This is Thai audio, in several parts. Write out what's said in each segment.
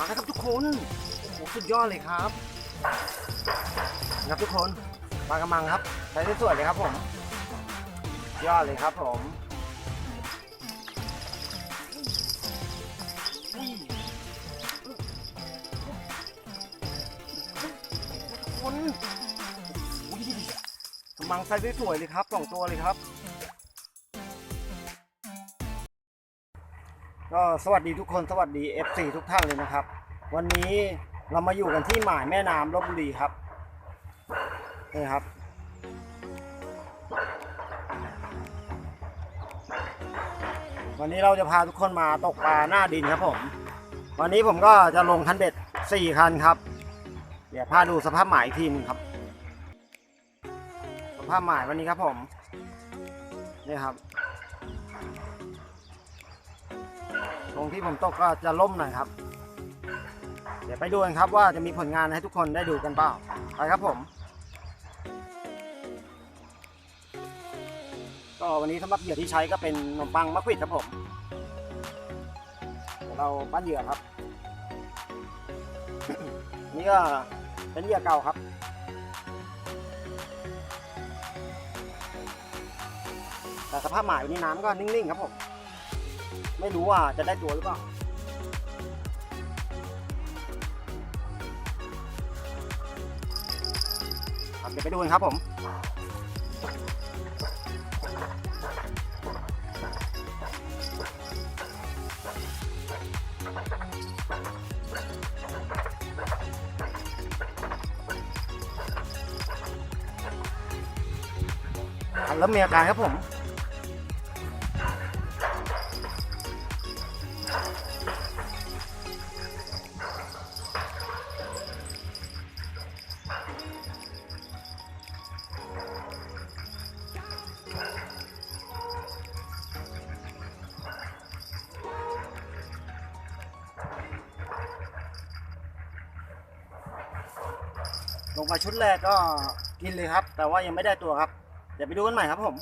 มาแล้วครับทุกคนโอ้โหสุดยอดเลยครับนะครับทุกคนปลากระมังครับใช้ได้สวยเลยครับผม ยอดเลยครับผมทุกคนกระมังใส่ได้สวยเลยครับสองตัวเลยครับ ก็สวัสดีทุกคนสวัสดี FC ทุกท่านเลยนะครับ วันนี้เรามาอยู่กันที่หมายแม่น้ำลบบุรีครับนี่ครับ วันนี้เราจะพาทุกคนมาตกปลาหน้าดินครับผม วันนี้ผมก็จะลงคันเบ็ด4คันครับ เดี๋ยวพาดูสภาพหมายทีนึงครับ สภาพหมายวันนี้ครับผมนี่ครับ รงที่ผมตกก็จะล่มหน่อยครับ เดี๋ยวไปดูกันครับว่าจะมีผลงานให้ทุกคนได้ดูกันเปล่าไปครับผม ก็วันนี้สำหรับเหยื่อที่ใช้ก็เป็นขนมปังมะขวิดครับผมเดี๋ยวเราปั้นเหยื่อครับ นี่ก็เป็นเหยื่อเก่าครับแต่สภาพหมายวันนี้น้ำก็นิ่งๆครับผม ไม่รู้ว่าจะได้ตัวหรือเปล่าเดี๋ยวไปดูกันครับผมอะเริ่มมีอาการครับผม มาชุดแรกก็กินเลยครับ แต่ว่ายังไม่ได้ตัวครับ เดี๋ยวไปดูกันใหม่ครับผม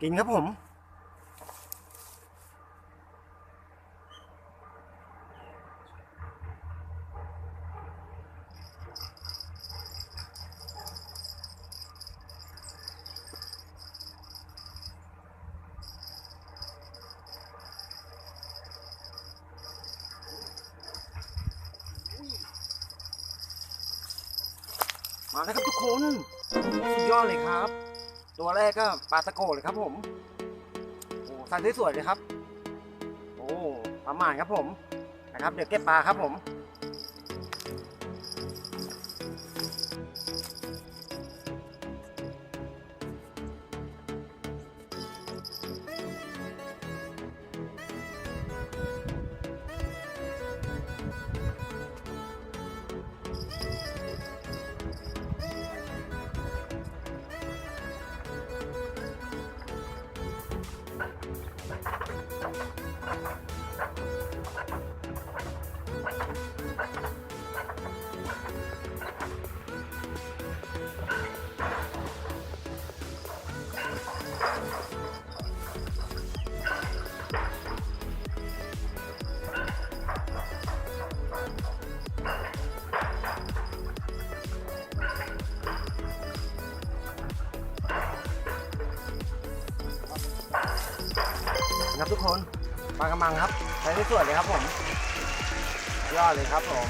กินครับผม มาแล้วครับทุกคนสุดยอดเลยครับ ตัวแรกก็ปลาตะโกเลยครับผมโอ้ใส่ได้สวยเลยครับ โอ้ประมาณครับผมนะครับ เดี๋ยวเก็บปลาครับผม ครับทุกคนปลากระมังครับใช้ได้สวยเลยครับผมยอดเลยครับผม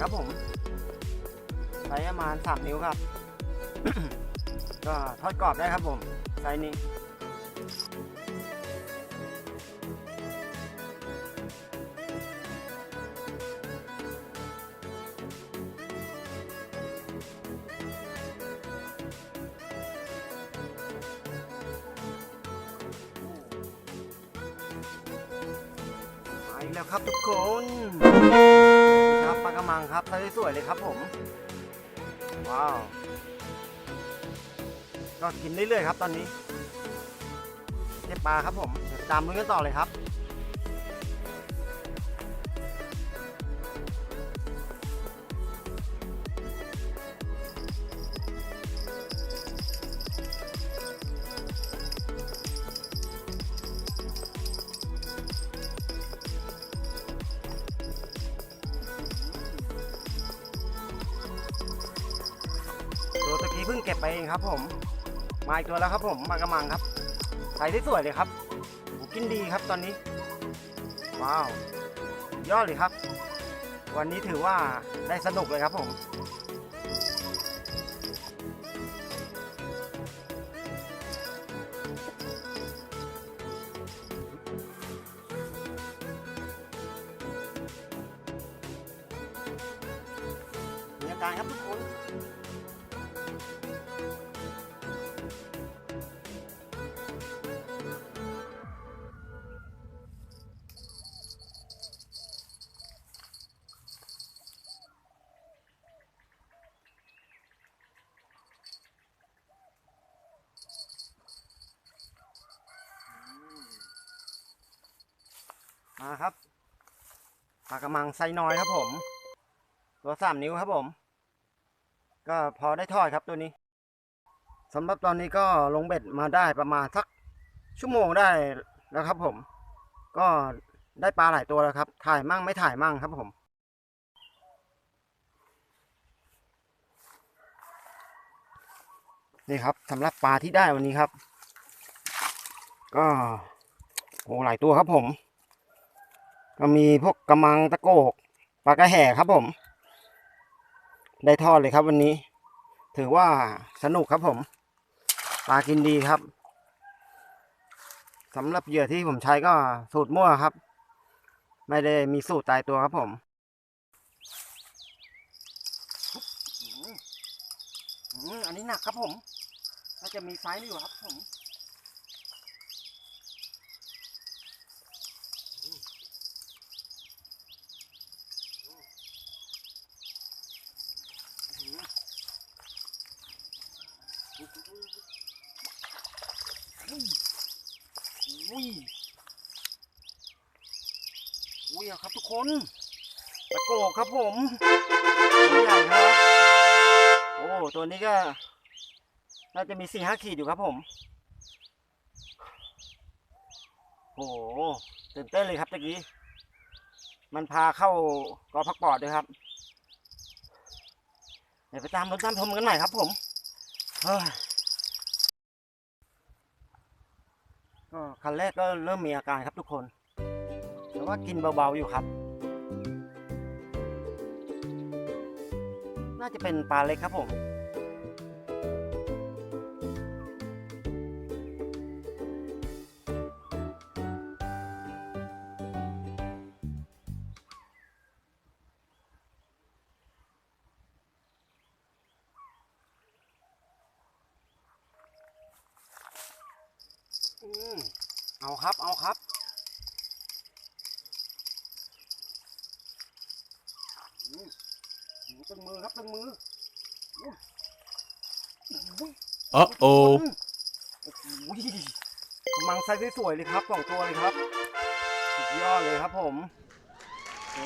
ครับผมไซส์ประมาณ 3 นิ้วครับ ก็ทอดกรอบได้ครับผมไซส์นี้แล้วครับทุกคนากระมังครับไซส์สวยเลยครับผม ว้าว ก็กินเรื่อยๆครับตอนนี้เก็บปลาครับผมตามลุ้นกันต่อเลยครับ พิ่งเก็บไปเองครับ ผม มาอีกตัวแล้วครับ ผมมากระมังครับใส่ได้สวยเลยครับกินดีครับตอนนี้ ว้าว ยอดเลยครับ วันนี้ถือว่าได้สนุกเลยครับผมมีอาการครับทุกคน มาครับปลากระมังไซน้อยครับผมตัวสามนิ้วครับผม ก็พอได้ทอดครับตัวนี้สำหรับตอนนี้ก็ลงเบ็ดมาได้ประมาณสักชั่วโมงได้แล้วครับผม ก็ได้ปลาหลายตัวแล้วครับ ถ่ายมั่งไม่ถ่ายมั่งครับผมนี่ครับสำหรับปลาที่ได้วันนี้ครับ ก็โอ้หลายตัวครับผม ก็มีพวกกระมังตะโกกปลากระแห่ครับผม ได้ทอดเลยครับวันนี้ ถือว่าสนุกครับผมปลากินดีครับสำหรับเหยื่อที่ผมใช้ก็สูตรมั่วครับ ไม่ได้มีสูตรตายตัวครับผมอันนี้หนักครับผมน่าจะมีไซส์อยู่ครับผม ยอุ้ยอะครับทุกคนตะโกกครับผมตัวใหญ่ครับ โอ้ ตัวนี้ก็ น่าจะมีสี่ห้าขีดอยู่ครับผม โอ้ตื่นเต้นเลยครับตะกี้ มันพาเข้ากอพักปอดด้วยครับ เดี๋ยวไปตามรถตามชมกันหน่อยครับผม เฮ้ย ก็คันแรกก็เริ่มมีอาการครับทุกคน แต่ว่ากินเบาๆอยู่ครับ น่าจะเป็นปลาเล็กครับผม มือครับตึงมืออุ้ยอุ้ย Uh oh. โอ้โหกำลังไซส์สวยๆเลยครับสองตัวเลยครับสุดยอดเลยครับผมโอ้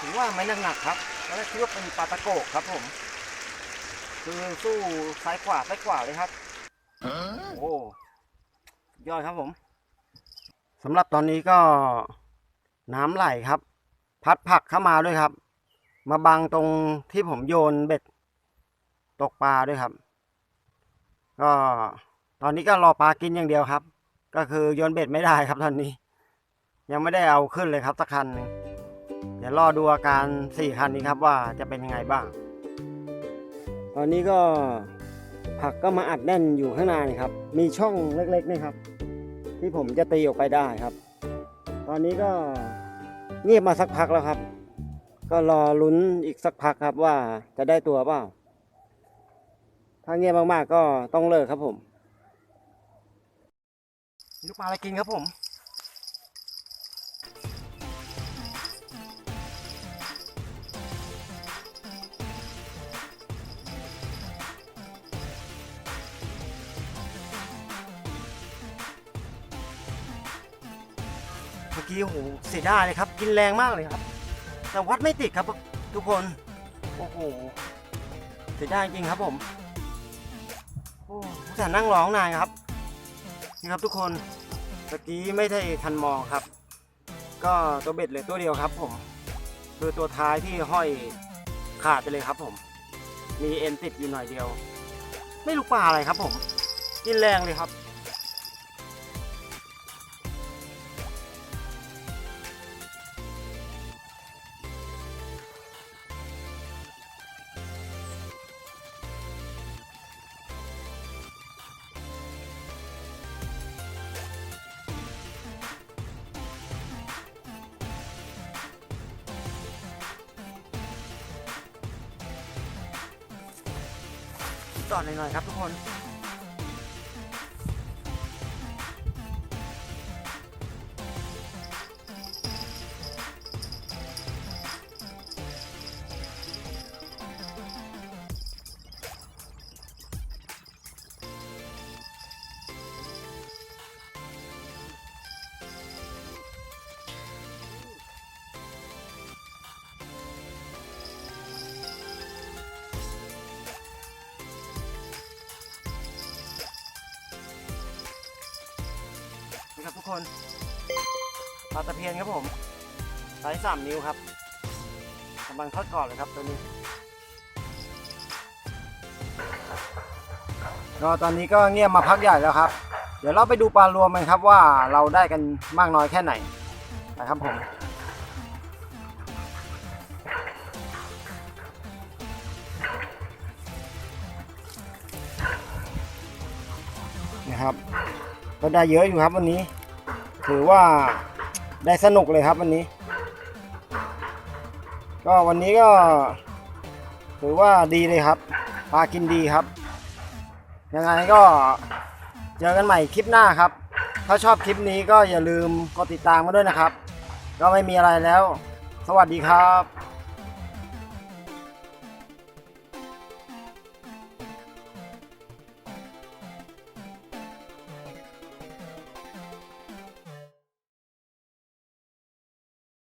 ถึงว่าไม่หนักๆครับแล้วคิดว่าเป็นปลาตะโกกครับผม คือสู้ซ้ายขวาซ้ายขวาเลยครับโอ้สุดยอดครับผมสำหรับตอนนี้ก็น้ำไหลครับ พัดผักเข้ามาด้วยครับ มาบังตรงที่ผมโยนเบ็ดตกปลาด้วยครับ ก็ตอนนี้ก็รอปลากินอย่างเดียวครับ ก็คือโยนเบ็ดไม่ได้ครับตอนนี้ ยังไม่ได้เอาขึ้นเลยครับสักคันหนึ่งเดี๋ยวรอดูอาการสี่คันนี้ครับว่าจะเป็นยังไงบ้าง ตอนนี้ก็ผักก็มาอัดแน่นอยู่ข้างในครับ มีช่องเล็กๆนี่ครับ ที่ผมจะตีออกไปได้ครับ ตอนนี้ก็เงียบมาสักพักแล้วครับ ก็รอลุ้นอีกสักพักครับว่าจะได้ตัวเปล่า ถ้าเงียบมากๆก็ต้องเลิกครับผมลูกปลาอะไรกินครับผม เมื่อกี้โหเสียดายเลยครับ กินแรงมากเลยครับ แต่วัดไม่ติดครับทุกคน โอ้โหเสียดายจริงครับผมโอ้แต่นั่งร้องนานครับ นี่ครับทุกคนเมื่อกี้ไม่ได้ทันมองครับ ก็ตัวเบ็ดเลือตัวเดียวครับผมคือตัวท้ายที่ห้อยขาดไปเลยครับผม มีเอ็นติดอยู่หน่อยเดียว ไม่รู้ปลาอะไรครับผม กินแรงเลยครับ จอนหน่อยๆครับทุกคน คนปลาตะเพียนครับผมไซส์สามนิ้วครับกำลังทอดกรอบเลยครับตัวนี้ก็ตอนนี้ก็เงียบมาพักใหญ่แล้วครับ เดี๋ยวเราไปดูปลารวมกันครับว่าเราได้กันมากน้อยแค่ไหนนะครับผมนะครับก็ได้เยอะอยู่ครับวันนี้ ถือว่าได้สนุกเลยครับวันนี้ ก็วันนี้ก็ ถือว่าดีเลยครับปลากินดีครับ ยังไงก็เจอกันใหม่คลิปหน้าครับ ถ้าชอบคลิปนี้ก็อย่าลืมกดติดตามมาด้วยนะครับ ก็ไม่มีอะไรแล้ว สวัสดีครับ